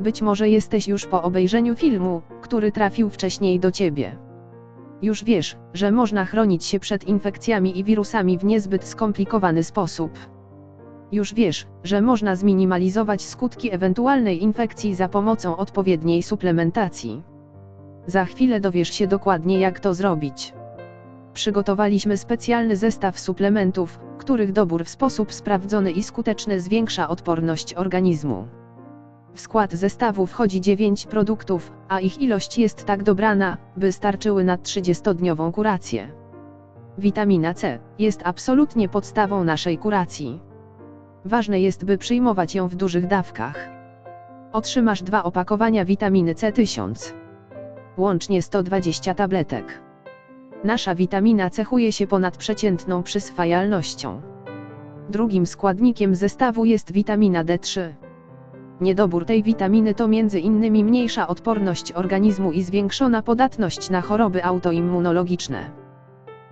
Być może jesteś już po obejrzeniu filmu, który trafił wcześniej do ciebie. Już wiesz, że można chronić się przed infekcjami i wirusami w niezbyt skomplikowany sposób. Już wiesz, że można zminimalizować skutki ewentualnej infekcji za pomocą odpowiedniej suplementacji. Za chwilę dowiesz się dokładnie, jak to zrobić. Przygotowaliśmy specjalny zestaw suplementów, których dobór w sposób sprawdzony i skuteczny zwiększa odporność organizmu. W skład zestawu wchodzi 9 produktów, a ich ilość jest tak dobrana, by starczyły na 30-dniową kurację. Witamina C jest absolutnie podstawą naszej kuracji. Ważne jest, by przyjmować ją w dużych dawkach. Otrzymasz dwa opakowania witaminy C1000. Łącznie 120 tabletek. Nasza witamina cechuje się ponadprzeciętną przyswajalnością. Drugim składnikiem zestawu jest witamina D3. Niedobór tej witaminy to m.in. mniejsza odporność organizmu i zwiększona podatność na choroby autoimmunologiczne.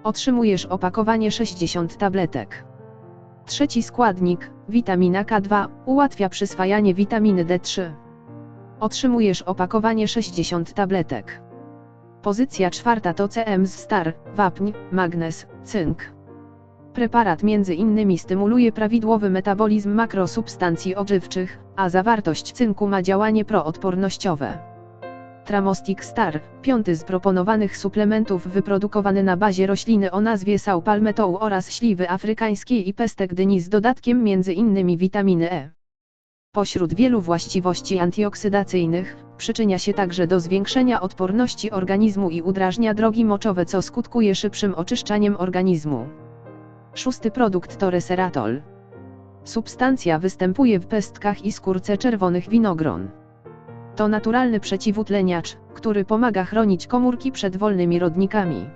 Otrzymujesz opakowanie 60 tabletek. Trzeci składnik, witamina K2, ułatwia przyswajanie witaminy D3. Otrzymujesz opakowanie 60 tabletek. Pozycja czwarta to CM z star, wapń, magnez, cynk. Preparat między innymi stymuluje prawidłowy metabolizm makrosubstancji odżywczych, a zawartość cynku ma działanie proodpornościowe. Tramostic Star, piąty z proponowanych suplementów wyprodukowany na bazie rośliny o nazwie saupalmetou oraz śliwy afrykańskiej i pestek dyni z dodatkiem innymi witaminy E. Pośród wielu właściwości antyoksydacyjnych, przyczynia się także do zwiększenia odporności organizmu i udrażnia drogi moczowe co skutkuje szybszym oczyszczaniem organizmu. Szósty produkt to resveratrol. Substancja występuje w pestkach i skórce czerwonych winogron. To naturalny przeciwutleniacz, który pomaga chronić komórki przed wolnymi rodnikami.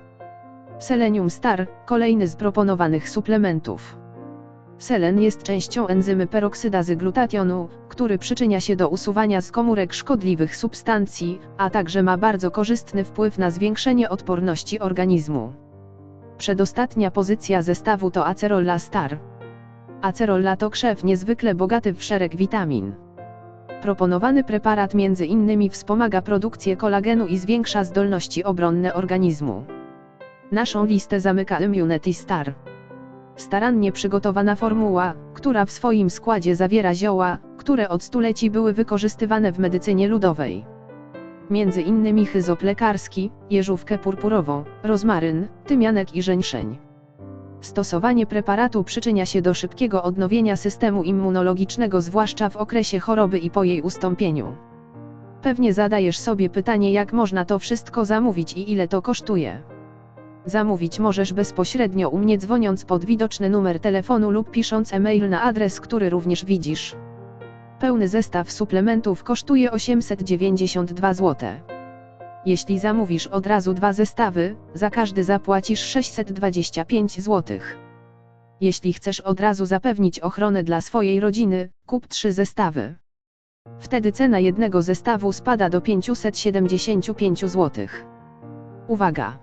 Selenium Star, kolejny z proponowanych suplementów. Selen jest częścią enzymy peroksydazy glutationu, który przyczynia się do usuwania z komórek szkodliwych substancji, a także ma bardzo korzystny wpływ na zwiększenie odporności organizmu. Przedostatnia pozycja zestawu to acerolla star. Acerolla to krzew niezwykle bogaty w szereg witamin. Proponowany preparat między innymi wspomaga produkcję kolagenu i zwiększa zdolności obronne organizmu. Naszą listę zamyka Immunity Star. Starannie przygotowana formuła, która w swoim składzie zawiera zioła, które od stuleci były wykorzystywane w medycynie ludowej. Między innymi chyzop lekarski, jeżówkę purpurową, rozmaryn, tymianek i żeńszeń. Stosowanie preparatu przyczynia się do szybkiego odnowienia systemu immunologicznego zwłaszcza w okresie choroby i po jej ustąpieniu. Pewnie zadajesz sobie pytanie jak można to wszystko zamówić i ile to kosztuje. Zamówić możesz bezpośrednio u mnie dzwoniąc pod widoczny numer telefonu lub pisząc e-mail na adres, który również widzisz. Pełny zestaw suplementów kosztuje 892 zł. Jeśli zamówisz od razu dwa zestawy, za każdy zapłacisz 625 zł. Jeśli chcesz od razu zapewnić ochronę dla swojej rodziny, kup trzy zestawy. Wtedy cena jednego zestawu spada do 575 zł. Uwaga!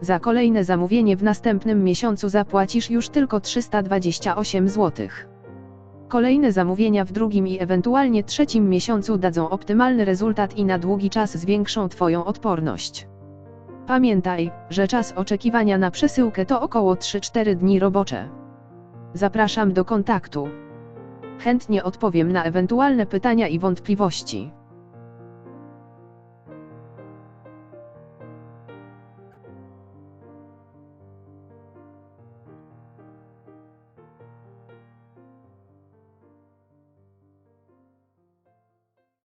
Za kolejne zamówienie w następnym miesiącu zapłacisz już tylko 328 zł. Kolejne zamówienia w drugim i ewentualnie trzecim miesiącu dadzą optymalny rezultat i na długi czas zwiększą Twoją odporność. Pamiętaj, że czas oczekiwania na przesyłkę to około 3-4 dni robocze. Zapraszam do kontaktu. Chętnie odpowiem na ewentualne pytania i wątpliwości.